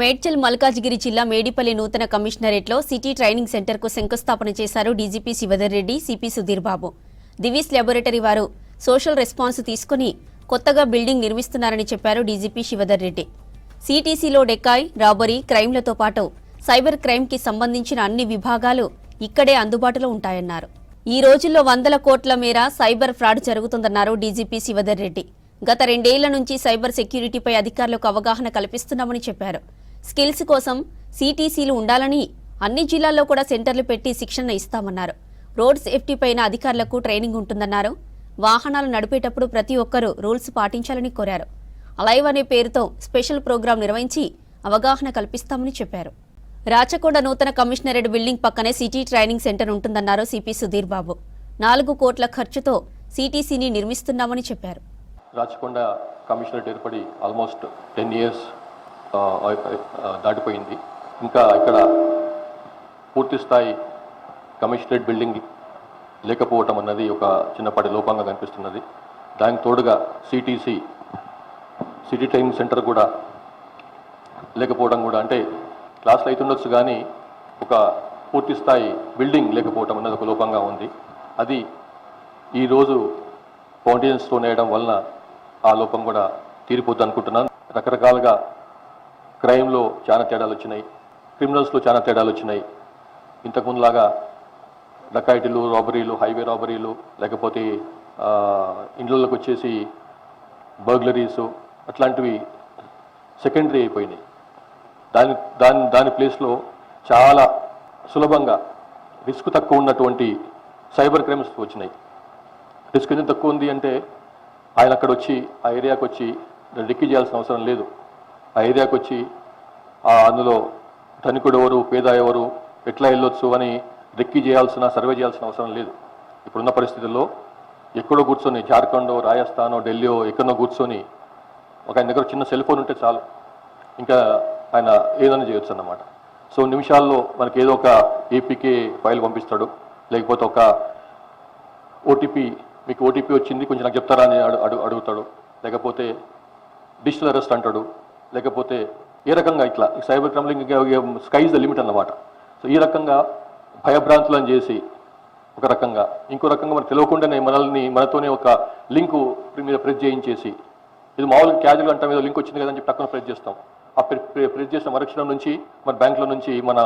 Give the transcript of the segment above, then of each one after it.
మేడ్చల్ మల్కాజ్గిరి జిల్లా మేడిపల్లి నూతన కమిషనరేట్లో city training సెంటర్కు శంకుస్థాపన చేశారు DGP Shivadhar Reddy CP Sudheer Babu. Divi's laboratory వారు సోషల్ రెస్పాన్స్ తీసుకుని కొత్తగా బిల్డింగ్ నిర్మిస్తున్నారని చెప్పారు డీజీపీ శివధర్ రెడ్డి. సిటీసీలో డెకాయ్ రాబరీ క్రైమ్లతో పాటు సైబర్ క్రైమ్కి సంబంధించిన అన్ని విభాగాలు ఇక్కడే అందుబాటులో ఉంటాయన్నారు. ఈ రోజుల్లో వందల కోట్ల మేర సైబర్ ఫ్రాడ్ జరుగుతుందన్నారు డీజీపీ శివధర్ రెడ్డి. గత రెండేళ్ళ నుంచి సైబర్ సెక్యూరిటీపై అధికారులకు అవగాహన కల్పిస్తున్నామని చెప్పారు. స్కిల్స్ కోసం సిటీసీలు ఉండాలని అన్ని జిల్లాల్లో కూడా సెంటర్లు పెట్టి శిక్షణ ఇస్తామన్నారు. రోడ్ సేఫ్టీ పైన అధికారులకు ట్రైనింగ్ ఉంటుందన్నారు. వాహనాలు నడిపేటప్పుడు ప్రతి ఒక్కరూ రూల్స్ పాటించాలని కోరారు. అలైవ్ అనే పేరుతో స్పెషల్ ప్రోగ్రాం నిర్వహించి అవగాహన కల్పిస్తామని చెప్పారు. రాచకొండ నూతన కమిషనరేట్ బిల్డింగ్ పక్కనే సిటీ ట్రైనింగ్ సెంటర్ ఉంటుందన్నారు సిపి సుధీర్ బాబు. నాలుగు కోట్ల ఖర్చుతో సిటీసీని నిర్మిస్తున్నామని చెప్పారు. రాచకొండ కమిషనరేట్ ఏర్పడి ఆల్మోస్ట్ టెన్ ఇయర్స్ దాటిపోయింది. ఇంకా ఇక్కడ పూర్తి స్థాయి కమిషనరేట్ బిల్డింగ్ లేకపోవటం అన్నది ఒక చిన్నపాటి లోపంగా కనిపిస్తున్నది. దానికి తోడుగా సిటీసీ సిటీ ట్రైనింగ్ సెంటర్ కూడా లేకపోవడం కూడా అంటే క్లాసులు అవుతుండొచ్చు కానీ ఒక పూర్తి స్థాయి బిల్డింగ్ లేకపోవటం అన్నది ఒక లోపంగా ఉంది. అది ఈరోజు ఫౌండేషన్ స్టోన్ వేయడం వలన ఆ లోపం కూడా తీరిపోద్ది అనుకుంటున్నాను. రకరకాలుగా క్రైమ్లో చాలా తేడాలు వచ్చినాయి. క్రిమినల్స్లో చాలా తేడాలు వచ్చినాయి. ఇంతకుముందులాగా డకాయిటీలు రాబరీలు హైవే రాబరీలు లేకపోతే ఇండ్లలోకి వచ్చేసి బర్గ్లరీస్ అట్లాంటివి సెకండరీ అయిపోయినాయి. దాని దాని దాని ప్లేస్లో చాలా సులభంగా రిస్క్ తక్కువ ఉన్నటువంటి సైబర్ క్రైమ్స్ వచ్చినాయి. రిస్క్ ఎంత తక్కువ ఉంది అంటే ఆయన అక్కడ వచ్చి ఆ ఏరియాకి వచ్చి రెక్కి చేయాల్సిన అవసరం లేదు. ఆ ఏరియాకి వచ్చి ఆ అందులో ధనికుడు ఎవరు పేద ఎవరు ఎట్లా వెళ్ళొచ్చు అని రెక్కి చేయాల్సిన సర్వే చేయాల్సిన అవసరం లేదు. ఇప్పుడున్న పరిస్థితుల్లో ఎక్కడో కూర్చొని జార్ఖండో రాజస్థానో ఢిల్లీయో ఎక్కడో కూర్చొని ఒక ఆయన దగ్గర చిన్న సెల్ ఫోన్ ఉంటే చాలు. ఇంకా ఆయన ఏదైనా చేయొచ్చు అన్నమాట. సో నిమిషాల్లో మనకి ఏదో ఒక ఏపీకే ఫైల్ పంపిస్తాడు. లేకపోతే ఒక ఓటీపీ మీకు ఓటీపీ వచ్చింది కొంచెం నాకు చెప్తారా అని అడుగుతాడు. లేకపోతే డిజిటల్ అరెస్ట్ అంటాడు. లేకపోతే ఏ రకంగా ఇట్లా సైబర్ క్రైమ్లింగ్ స్కైజ్ ద లిమిట్ అన్నమాట. సో ఈ రకంగా భయభ్రాంతులను చేసి ఒక రకంగా ఇంకో రకంగా మనకు తెలియకుండానే మనల్ని మనతోనే ఒక లింకు మీద ప్రెస్ చేయించేసి ఇది మామూలుగా క్యాజువల్ అంటే మీద లింక్ వచ్చింది కదా అని చెప్పి టక్కున ప్రెస్ చేస్తాం. ఆ ప్రెస్ చేసిన మరుక్షణం నుంచి మన బ్యాంకులో నుంచి మన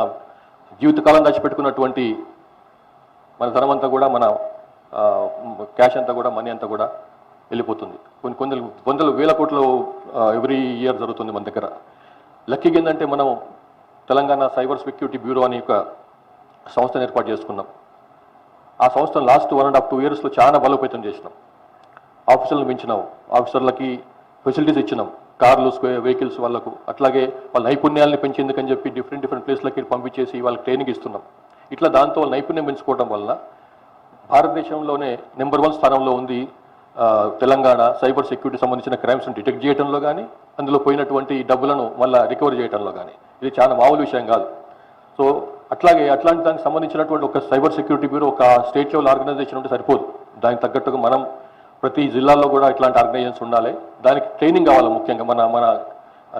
జీవితకాలం దాచిపెట్టుకున్నటువంటి మన ధనం అంతా కూడా మన క్యాష్ అంతా కూడా మనీ అంతా కూడా వెళ్ళిపోతుంది. కొన్ని కొన్ని వందల వేల కోట్లు ఎవ్రీ ఇయర్ జరుగుతుంది మన దగ్గర. లక్కీగా ఏంటంటే మనం తెలంగాణ సైబర్ సెక్యూరిటీ బ్యూరో అనే ఒక సంస్థను ఏర్పాటు చేసుకున్నాం. ఆ సంస్థను last one and half to ఇయర్స్లో చాలా బలోపేతం చేసినాం. ఆఫీసర్లను పెంచినాం. ఆఫీసర్లకి ఫెసిలిటీస్ ఇచ్చినాం. కార్లు వెహికల్స్ వాళ్ళకు. అట్లాగే వాళ్ళ నైపుణ్యాలను పెంచేందుకని చెప్పి డిఫరెంట్ డిఫరెంట్ ప్లేస్లకి పంపించేసి వాళ్ళకి ట్రైనింగ్ ఇస్తున్నాం. ఇట్లా దాంతో వాళ్ళ నైపుణ్యం పెంచుకోవడం వల్ల భారతదేశంలోనే నెంబర్ వన్ స్థానంలో ఉంది తెలంగాణ సైబర్ సెక్యూరిటీ సంబంధించిన క్రైమ్స్ డిటెక్ట్ చేయడంలో కానీ అందులో పోయినటువంటి డబ్బులను మళ్ళీ రికవరీ చేయడంలో కానీ ఇది చాలా మామూలు విషయం కాదు. సో అట్లాగే అట్లాంటి దానికి సంబంధించినటువంటి ఒక సైబర్ సెక్యూరిటీ బ్యూరో ఒక స్టేట్ లెవెల్ ఆర్గనైజేషన్ ఉంటే సరిపోదు. దానికి తగ్గట్టుగా మనం ప్రతి జిల్లాలో కూడా ఇట్లాంటి ఆర్గనైజేషన్స్ ఉండాలి. దానికి ట్రైనింగ్ కావాలి ముఖ్యంగా మన మన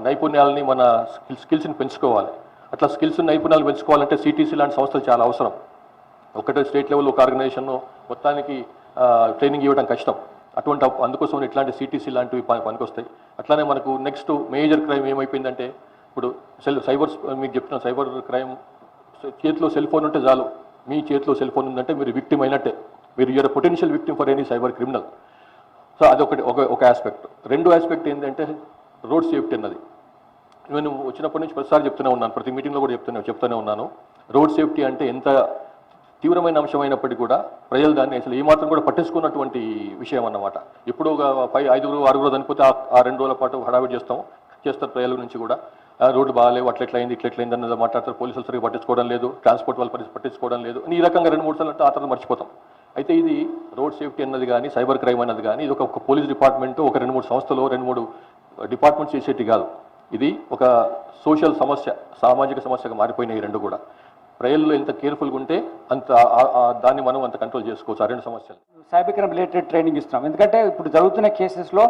నైపుణ్యాలని మన స్కిల్ స్కిల్స్ని పెంచుకోవాలి. అట్లా స్కిల్స్ నైపుణ్యాలు పెంచుకోవాలంటే సిటీసీ లాంటి సంస్థలు చాలా అవసరం. ఒకటే స్టేట్ లెవెల్ ఒక ఆర్గనైజేషన్ మొత్తానికి ట్రైనింగ్ ఇవ్వడం కష్టం. అటువంటి అందుకోసం ఇట్లాంటి సిటీసీ లాంటివి పనికొస్తాయి. అట్లానే మనకు నెక్స్ట్ మేజర్ క్రైమ్ ఏమైపోయిందంటే ఇప్పుడు సెల్ సైబర్ మీకు చెప్తున్న సైబర్ క్రైమ్ చేతిలో సెల్ ఫోన్ ఉంటే చాలు. మీ చేతిలో సెల్ ఫోన్ ఉందంటే మీరు విక్టిమ్ అయినట్టే. మీరు you're potential victim for any cyber criminal so అదొకటి ఒక ఒక ఆస్పెక్ట్ రెండో ఆస్పెక్ట్ ఏంటంటే రోడ్ సేఫ్టీ అన్నది. నేను వచ్చినప్పటి నుంచి ప్రతిసారి చెప్తూనే ఉన్నాను ప్రతి మీటింగ్లో కూడా చెప్తూనే చెప్తూనే ఉన్నాను. రోడ్ సేఫ్టీ అంటే ఎంత తీవ్రమైన అంశమైనప్పటికీ కూడా ప్రజలు దాన్ని అసలు ఏమాత్రం కూడా పట్టించుకున్నటువంటి విషయం అన్నమాట. ఎప్పుడో ఒక పై ఐదుగురు ఆరుగురు చనిపోతే ఆ- రెండు రోజుల పాటు హడావిడి చేస్తాం చేస్తారు ప్రజల నుంచి కూడా. ఆ, రోడ్డు బాగాలేవు అట్లా ఇట్లెట్లయింది ఇట్లా అన్నది మాట్లాడతారు. పోలీసులు సరిగ్గా పట్టించుకోవడం లేదు ట్రాన్స్పోర్ట్ వాళ్ళు పరిస్థితి పట్టించుకోవడం లేదు. ఈ రకంగా రెండు మూడు సార్లు ఆ తర్వాత మర్చిపోతాం. అయితే ఇది రోడ్ సేఫ్టీ అన్నది కానీ సైబర్ క్రైమ్ అన్నది కానీ ఇది ఒక పోలీస్ డిపార్ట్మెంట్ ఒక రెండు మూడు సంస్థలు రెండు మూడు డిపార్ట్మెంట్స్ చేసేటి కాదు. ఇది ఒక సోషల్ సమస్య సామాజిక సమస్యగా మారిపోయినాయి రెండు కూడా. ప్రజల్లో ఎంత కేర్ఫుల్గా ఉంటే అంత దాన్ని మనం అంత కంట్రోల్ చేసుకోవచ్చు. ఆ రెండు సమస్యలు. సైబర్ క్రైమ్ రిలేటెడ్ ట్రైనింగ్ ఇస్తున్నాం. ఎందుకంటే ఇప్పుడు జరుగుతున్న కేసెస్లో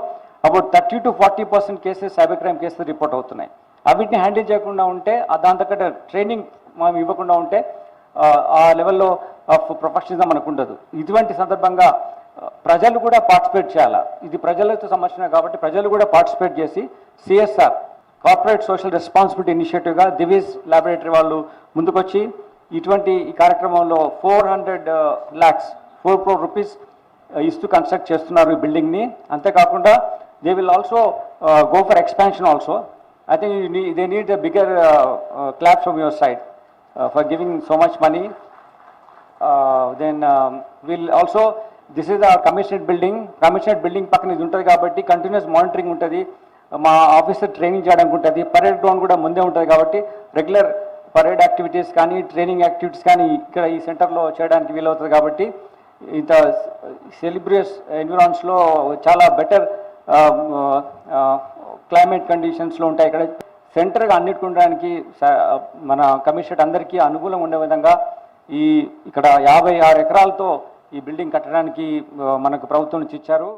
about thirty to forty percent cases cyber crime cases report అవుతున్నాయి. అవిటిని హ్యాండిల్ చేయకుండా ఉంటే ఆ ట్రైనింగ్ మనం ఇవ్వకుండా ఉంటే ఆ, లెవెల్లో ఆఫ్ ప్రొఫెషనలిజం మనకు ఉండదు. ఇటువంటి సందర్భంగా ప్రజలు కూడా పార్టిసిపేట్ చేయాలి? ఇది ప్రజలతో సంబంధించిన కాబట్టి ప్రజలు కూడా పార్టిసిపేట్ చేసి సిఎస్ఆర్ కార్పొరేట్ సోషల్ రెస్పాన్సిబిలిటీ ఇనిషియేటివ్గా దివీస్ ల్యాబొరేటరీ వాళ్ళు ముందుకొచ్చి ఇటువంటి ఈ కార్యక్రమంలో four hundred lakhs four crore rupees ఇస్తూ కన్స్ట్రక్ట్ చేస్తున్నారు ఈ బిల్డింగ్ని. అంతేకాకుండా they will also go for expansion also. I think they need the bigger claps from your side for giving so much money. Then will also this is the commissionerate building. Commissionerate building పక్కన ఇది ఉంటుంది కాబట్టి continuous monitoring ఉంటుంది. మా officer training చేయడానికి ఉంటుంది parade ground కూడా ముందే ఉంటుంది కాబట్టి రెగ్యులర్ పరేడ్ యాక్టివిటీస్ కానీ ట్రైనింగ్ యాక్టివిటీస్ కానీ ఇక్కడ ఈ సెంటర్లో చేయడానికి వీలవుతుంది కాబట్టి ఇంత సెలిబ్రియస్ ఎన్విరాన్స్లో చాలా బెటర్ క్లైమేట్ కండిషన్స్లో ఉంటాయి. ఇక్కడ సెంటర్గా అన్నిటికుండడానికి మన కమిషనర్ అందరికీ అనుకూలంగా ఉండే విధంగా ఈ ఇక్కడ యాభై ఆరు ఎకరాలతో ఈ బిల్డింగ్ కట్టడానికి మనకు ప్రభుత్వం నుంచి ఇచ్చారు.